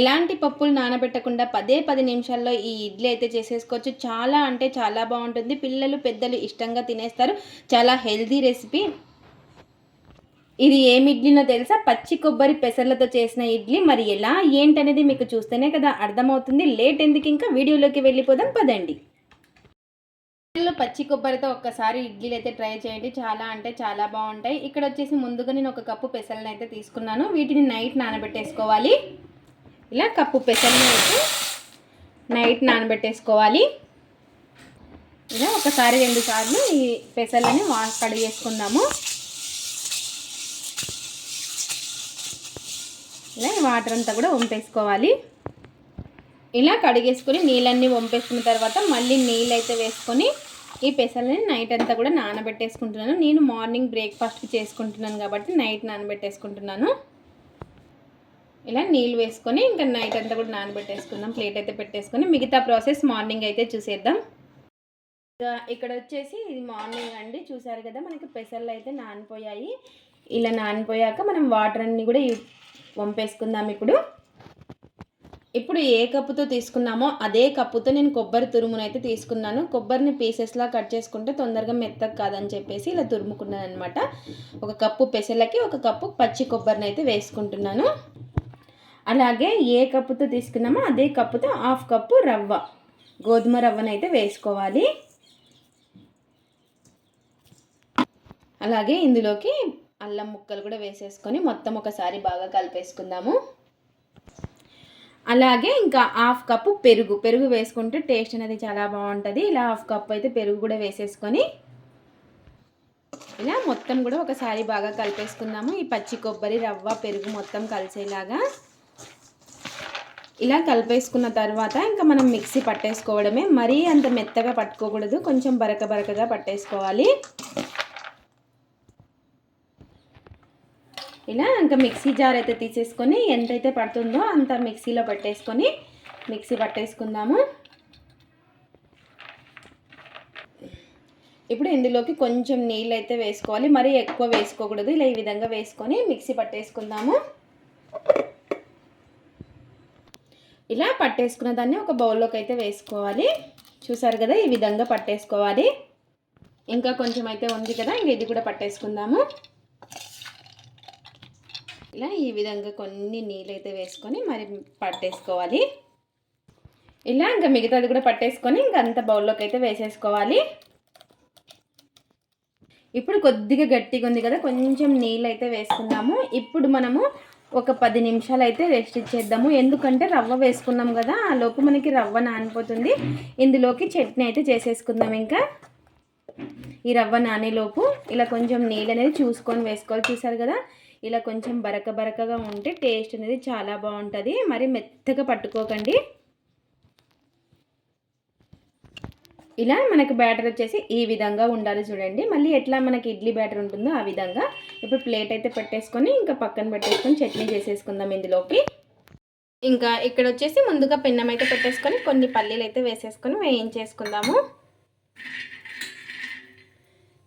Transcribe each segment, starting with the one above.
ఎలాంటి పప్పులు నానబెట్టకుండా పదే పది నిమిషాల్లో ఈ ఇడ్లీ అయితే చేసేసుకోవచ్చు. చాలా అంటే చాలా బాగుంటుంది. పిల్లలు పెద్దలు ఇష్టంగా తినేస్తారు. చాలా హెల్దీ రెసిపీ. ఇది ఏమి ఇడ్లీనో తెలుసా? పచ్చి కొబ్బరి పెసర్లతో చేసిన ఇడ్లీ. మరి ఎలా? ఏంటనేది మీకు చూస్తేనే కదా అర్థమవుతుంది. లేట్ ఎందుకు ఇంకా? వీడియోలోకి వెళ్ళిపోదాం. పదండి. పచ్చి కొబ్బరితో ఒక్కసారి ఇడ్లీలు అయితే ట్రై చేయండి. చాలా అంటే చాలా బాగుంటాయి. ఇక్కడ వచ్చేసి ముందుగా నేను ఒక కప్పు పెసలను అయితే తీసుకున్నాను. వీటిని నైట్ నానబెట్టేసుకోవాలి. ఇలా కప్పు పెసలను అయితే నైట్ నానబెట్టేసుకోవాలి. ఇలా ఒకసారి రెండు సార్లు ఈ పెసర్లని వా కడిగేసుకుందాము ఇలా ఈ వాటర్ అంతా కూడా వంపేసుకోవాలి. ఇలా కడిగేసుకొని నీళ్ళన్నీ వంపేసుకున్న తర్వాత మళ్ళీ నీళ్ళు అయితే వేసుకొని ఈ పెసలని నైట్ అంతా కూడా నానబెట్టేసుకుంటున్నాను. నేను మార్నింగ్ బ్రేక్ఫాస్ట్కి చేసుకుంటున్నాను కాబట్టి నైట్ నానబెట్టేసుకుంటున్నాను. ఇలా నీళ్ళు వేసుకొని ఇంకా నైట్ అంతా కూడా నానబెట్టేసుకుందాం. ప్లేట్ అయితే పెట్టేసుకొని మిగతా ప్రాసెస్ మార్నింగ్ అయితే చూసేద్దాం. ఇంకా ఇక్కడ వచ్చేసి ఇది మార్నింగ్ అండి. చూసారు కదా మనకి పెసర్లు అయితే నానిపోయాయి. ఇలా నానిపోయాక మనం వాటర్ అన్ని కూడా పంపేసుకుందాం వంపేసుకుందాం ఇప్పుడు. ఇప్పుడు ఏ కప్పుతో తీసుకున్నామో అదే కప్పుతో నేను కొబ్బరి తురుమును అయితే తీసుకున్నాను. కొబ్బరిని పీసెస్లా కట్ చేసుకుంటే తొందరగా మెత్తగా కాదని చెప్పేసి ఇలా తురుముకున్నాను అనమాట ఒక కప్పు పెసలకి ఒక కప్పు పచ్చి కొబ్బరిని అయితే వేసుకుంటున్నాను. అలాగే ఏ కప్పుతో తీసుకున్నామో అదే కప్పుతో హాఫ్ కప్పు రవ్వ. గోధుమ రవ్వను అయితే వేసుకోవాలి. అలాగే ఇందులోకి అల్లం ముక్కలు కూడా వేసేసుకొని మొత్తం ఒకసారి బాగా కలిపేసుకుందాము. అలాగే ఇంకా హాఫ్ కప్పు పెరుగు. పెరుగు వేసుకుంటే టేస్ట్ అనేది చాలా బాగుంటుంది. ఇలా హాఫ్ కప్ అయితే పెరుగు కూడా వేసేసుకొని ఇలా మొత్తం కూడా ఒకసారి బాగా కలిపేసుకుందాము. ఈ పచ్చి కొబ్బరి రవ్వ పెరుగు మొత్తం కలిసేలాగా. ఇలా కలిపేసుకున్న తర్వాత ఇంకా మనం మిక్సీ పట్టేసుకోవడమే. మరీ అంత మెత్తగా పట్టుకోకూడదు. కొంచెం బరక బరకగా పట్టేసుకోవాలి. ఇలా ఇంకా మిక్సీ జార్ అయితే తీసేసుకొని ఎంతైతే పడుతుందో అంత మిక్సీలో పట్టేసుకొని మిక్సీ పట్టేసుకుందాము. ఇప్పుడు ఇందులోకి కొంచెం నీళ్ళు అయితే వేసుకోవాలి. మరీ ఎక్కువ వేసుకోకూడదు. ఇలా ఈ విధంగా వేసుకొని మిక్సీ పట్టేసుకుందాము ఇలా పట్టేసుకున్న దాన్ని ఒక బౌల్లోకి అయితే వేసుకోవాలి. చూసారు కదా ఈ విధంగా పట్టేసుకోవాలి. ఇంకా కొంచెం అయితే ఉంది కదా ఇంక ఇది కూడా పట్టేసుకుందాము. ఇలా ఈ విధంగా కొన్ని నీళ్ళు అయితే వేసుకొని మరి పట్టేసుకోవాలి. ఇలా ఇంకా మిగతాది కూడా పట్టేసుకొని ఇంకా అంత బౌల్లోకి అయితే వేసేసుకోవాలి. ఇప్పుడు కొద్దిగా గట్టిగా ఉంది కదా కొంచెం నీళ్ళు అయితే వేసుకుందాము. ఇప్పుడు మనము ఒక పది నిమిషాలు అయితే రెస్ట్ ఇచ్చేద్దాము. ఎందుకంటే రవ్వ వేసుకున్నాం కదా ఆ లోపు మనకి రవ్వ నానిపోతుంది. ఇందులోకి చట్నీ అయితే చేసేసుకుందాం ఇంకా. ఈ రవ్వ నానేలోపు ఇలా కొంచెం నీళ్ళు అనేది చూసుకొని వేసుకోవాలి. చూసారు కదా ఇలా కొంచెం బరక బరకగా ఉంటే టేస్ట్ అనేది చాలా బాగుంటుంది. మరి మెత్తగా పట్టుకోకండి. ఇలా మనకు బ్యాటర్ వచ్చేసి ఈ విధంగా ఉండాలి చూడండి. మళ్ళీ ఎట్లా మనకి ఇడ్లీ బ్యాటర్ ఉంటుందో ఆ విధంగా ఇప్పుడు ప్లేట్ అయితే పెట్టేసుకొని ఇంకా పక్కన పెట్టేసుకొని చట్నీ చేసేసుకుందాం ఇందులోకి. ఇంకా ఇక్కడ వచ్చేసి ముందుగా పెన్నం అయితే పెట్టేసుకొని కొన్ని పల్లీలు అయితే వేసేసుకొని వేయించేసుకుందాము.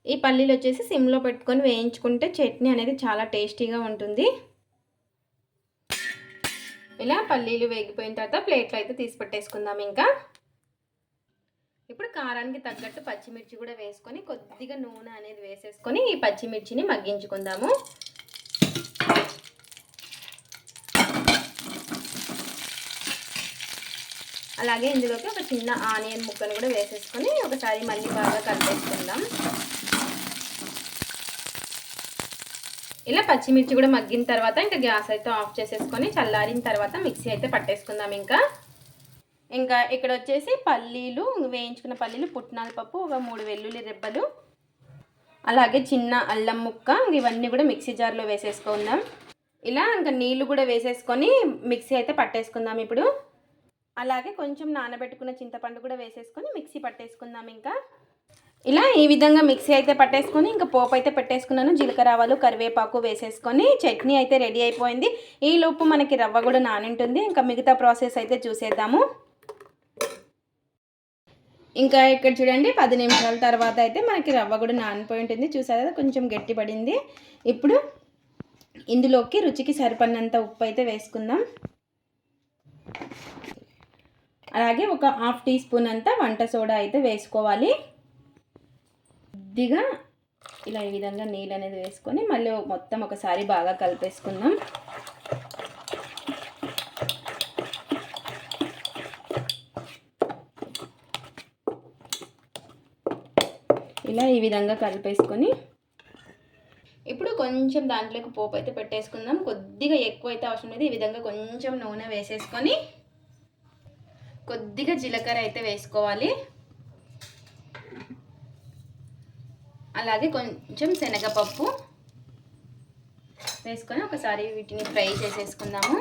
ఈ పల్లీలు వచ్చేసి సిమ్లో పెట్టుకొని వేయించుకుంటే చట్నీ అనేది చాలా టేస్టీగా ఉంటుంది. ఇలా పల్లీలు వేగిపోయిన తర్వాత ప్లేట్లో అయితే తీసి పెట్టేసుకుందాం ఇంకా. ఇప్పుడు కారానికి తగ్గట్టు పచ్చిమిర్చి కూడా వేసుకొని కొద్దిగా నూనె అనేది వేసేసుకొని ఈ పచ్చిమిర్చిని మగ్గించుకుందాము. అలాగే ఇందులోకి ఒక చిన్న ఆనియన్ ముక్కను కూడా వేసేసుకొని ఒకసారి మళ్ళీ బాగా కలిపేసుకుందాం. ఇలా పచ్చిమిర్చి కూడా మగ్గిన తర్వాత ఇంకా గ్యాస్ అయితే ఆఫ్ చేసేసుకొని చల్లారిన తర్వాత మిక్సీ అయితే పట్టేసుకుందాం ఇంకా. ఇంకా ఇక్కడ వచ్చేసి పల్లీలు వేయించుకున్న పల్లీలు పుట్నాల పప్పు ఒక మూడు వెల్లుల్లి రెబ్బలు అలాగే చిన్న అల్లం ముక్క ఇవన్నీ కూడా మిక్సీ జార్లో వేసేసుకుందాం. ఇలా ఇంకా నీళ్ళు కూడా వేసేసుకొని మిక్సీ అయితే పట్టేసుకుందాం ఇప్పుడు. అలాగే కొంచెం నానబెట్టుకున్న చింతపండు కూడా వేసేసుకొని మిక్సీ పట్టేసుకుందాం ఇంకా. ఇలా ఈ విధంగా మిక్సీ అయితే పట్టేసుకొని ఇంకా పోపు అయితే పెట్టేసుకున్నాను. జీలకర్ర ఆవాలు కరివేపాకు వేసేసుకొని చట్నీ అయితే రెడీ అయిపోయింది. ఈ లోపు మనకి రవ్వ కూడా నానింటుంది. ఇంకా మిగతా ప్రాసెస్ అయితే చూసేద్దాము. ఇంకా ఇక్కడ చూడండి పది నిమిషాల తర్వాత అయితే మనకి రవ్వ కూడా నానిపోయి ఉంటుంది. చూసారు కదా కొంచెం గట్టి పడింది ఇప్పుడు ఇందులోకి రుచికి సరిపడినంత ఉప్పు అయితే వేసుకుందాం. అలాగే ఒక హాఫ్ టీ స్పూన్ అంతా వంట సోడా అయితే వేసుకోవాలి. కొద్దిగా ఇలా ఈ విధంగా నీళ్ళు అనేది వేసుకొని మళ్ళీ మొత్తం ఒకసారి బాగా కలిపేసుకుందాం. ఇలా ఈ విధంగా కలిపేసుకొని ఇప్పుడు కొంచెం దాంట్లోకి పోపు అయితే పెట్టేసుకుందాం. కొద్దిగా ఎక్కువ అయితే అవసరం లేదు. ఈ విధంగా కొంచెం నూనె వేసేసుకొని కొద్దిగా జీలకర్ర అయితే వేసుకోవాలి. అలాగే కొంచెం శనగపప్పు వేసుకొని ఒకసారి వీటిని ఫ్రై చేసేసుకుందాము.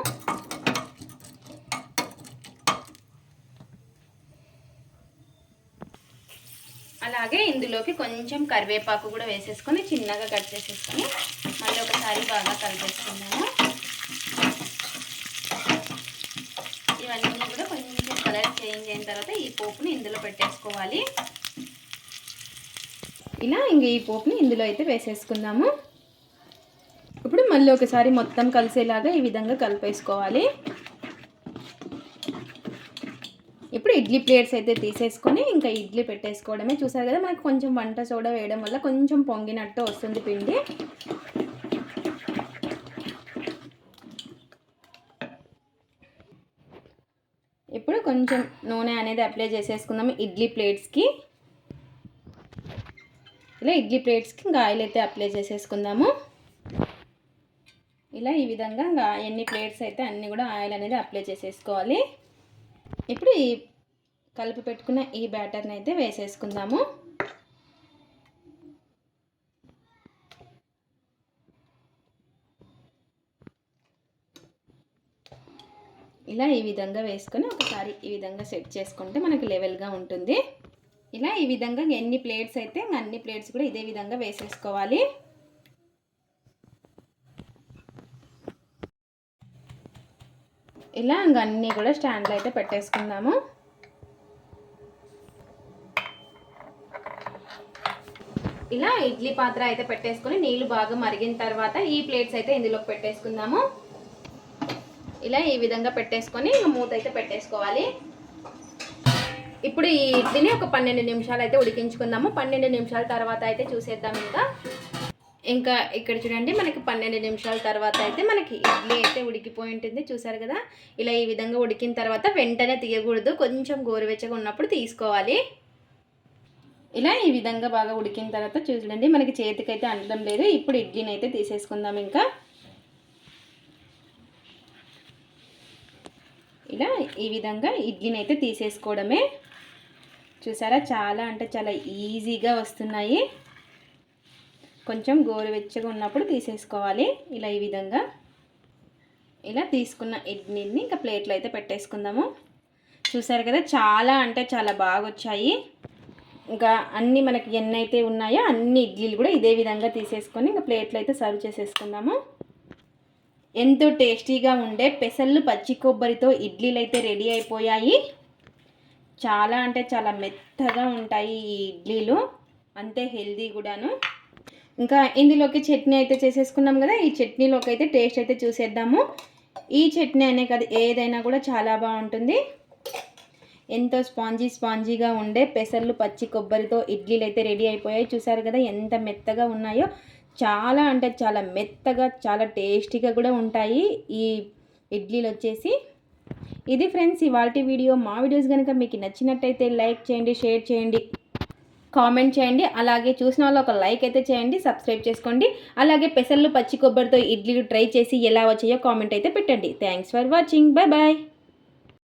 అలాగే ఇందులోకి కొంచెం కరివేపాకు కూడా వేసేసుకొని చిన్నగా కట్ చేసేసుకొని మళ్ళీ ఒకసారి బాగా కలిపేసుకున్నాము ఇవన్నీ కూడా కొంచెం కలర్ చేంజ్ అయిన తర్వాత ఈ పోపుని ఇందులో పెట్టేసుకోవాలి. ఇలా ఇంక ఈ పోపుని ఇందులో అయితే వేసేసుకుందాము. ఇప్పుడు మళ్ళీ ఒకసారి మొత్తం కలిసేలాగా ఈ విధంగా కలిపేసుకోవాలి ఇప్పుడు ఇడ్లీ ప్లేట్స్ అయితే తీసేసుకొని ఇంకా ఇడ్లీ పెట్టేసుకోవడమే. చూసారు కదా మనకు కొంచెం వంట సోడా వేయడం వల్ల కొంచెం పొంగినట్టు వస్తుంది పిండి. ఇప్పుడు కొంచెం నూనె అనేది అప్లై చేసేసుకుందాము ఇడ్లీ ప్లేట్స్కి. ఇలా ఇడ్లీ ప్లేట్స్కి ఇంకా ఆయిల్ అయితే అప్లై చేసేసుకుందాము. ఇలా ఈ విధంగా ఇంకా ఎన్ని ప్లేట్స్ అయితే అన్నీ కూడా ఆయిల్ అనేది అప్లై చేసేసుకోవాలి. ఇప్పుడు ఈ కలిపి పెట్టుకున్న ఈ బ్యాటర్ని అయితే వేసేసుకుందాము. ఇలా ఈ విధంగా వేసుకొని ఒకసారి ఈ విధంగా సెట్ చేసుకుంటే మనకి లెవెల్గా ఉంటుంది. ఇలా ఈ విధంగా ఎన్ని ప్లేట్స్ అయితే అన్ని ప్లేట్స్ కూడా ఇదే విధంగా వేసేసుకోవాలి. ఇలా ఇంకా అన్నీ కూడా స్టాండ్లో అయితే పెట్టేసుకుందాము. ఇలా ఇడ్లీ పాత్ర అయితే పెట్టేసుకొని నీళ్ళు బాగా మరిగిన తర్వాత ఈ ప్లేట్స్ అయితే ఇందులోకి పెట్టేసుకుందాము. ఇలా ఈ విధంగా పెట్టేసుకొని మూత అయితే పెట్టేసుకోవాలి. ఇప్పుడు ఈ ఇడ్లీని ఒక పన్నెండు నిమిషాలు అయితే ఉడికించుకుందాము. పన్నెండు నిమిషాల తర్వాత అయితే చూసేద్దాం ఇంకా. ఇంకా ఇక్కడ చూడండి మనకి పన్నెండు నిమిషాల తర్వాత అయితే మనకి ఇడ్లీ అయితే ఉడికిపోయి ఉంటుంది. చూసారు కదా? ఇలా ఈ విధంగా ఉడికిన తర్వాత వెంటనే తీయకూడదు. కొంచెం గోరువెచ్చగా ఉన్నప్పుడు తీసుకోవాలి. ఇలా ఈ విధంగా బాగా ఉడికిన తర్వాత చూడండి మనకి చేతికైతే అనడం లేదు. ఇప్పుడు ఇడ్లీని అయితే తీసేసుకుందాం ఇంకా. ఇలా ఈ విధంగా ఇడ్లీని అయితే తీసేసుకోవడమే. చూసారా చాలా అంటే చాలా ఈజీగా వస్తున్నాయి. కొంచెం గోరువెచ్చగా ఉన్నప్పుడు తీసేసుకోవాలి. ఇలా ఈ విధంగా. ఇలా తీసుకున్న ఇడ్లీని ఇంకా ప్లేట్లో అయితే పెట్టేసుకుందాము. చూసారు కదా చాలా అంటే చాలా బాగా వచ్చాయి ఇంకా అన్నీ మనకి ఎన్నైతే ఉన్నాయో అన్ని ఇడ్లీలు కూడా ఇదే విధంగా తీసేసుకొని ఇంకా ప్లేట్లు అయితే సర్వ్ చేసేసుకుందాము. ఎంతో టేస్టీగా ఉండే పెసళ్ళు పచ్చి కొబ్బరితో ఇడ్లీలు అయితే రెడీ అయిపోయాయి. చాలా అంటే చాలా మెత్తగా ఉంటాయి ఈ ఇడ్లీలు. అంతే హెల్దీ కూడాను. ఇంకా ఇందులోకి చట్నీ అయితే చేసేసుకున్నాం కదా ఈ చట్నీలోకి అయితే టేస్ట్ అయితే చూసేద్దాము. ఈ చట్నీ అనే కదా ఏదైనా కూడా చాలా బాగుంటుంది. ఎంతో స్పాంజీ స్పాంజీగా ఉండే పెసర్లు పచ్చి కొబ్బరితో ఇడ్లీలు అయితే రెడీ అయిపోయాయి. చూసారు కదా ఎంత మెత్తగా ఉన్నాయో. చాలా అంటే చాలా మెత్తగా చాలా టేస్టీగా కూడా ఉంటాయి ఈ ఇడ్లీలు వచ్చేసి. ఇది ఫ్రెండ్స్ ఇవాళ వీడియో. మా వీడియోస్ కనుక మీకు నచ్చినట్టయితే లైక్ చేయండి షేర్ చేయండి కామెంట్ చేయండి. అలాగే చూసిన వాళ్ళు ఒక లైక్ అయితే చేయండి సబ్స్క్రైబ్ చేసుకోండి. అలాగే పెసర్లు పచ్చి కొబ్బరితో ఇడ్లీలు ట్రై చేసి ఎలా వచ్చాయో కామెంట్ అయితే పెట్టండి. Thanks for watching. Bye bye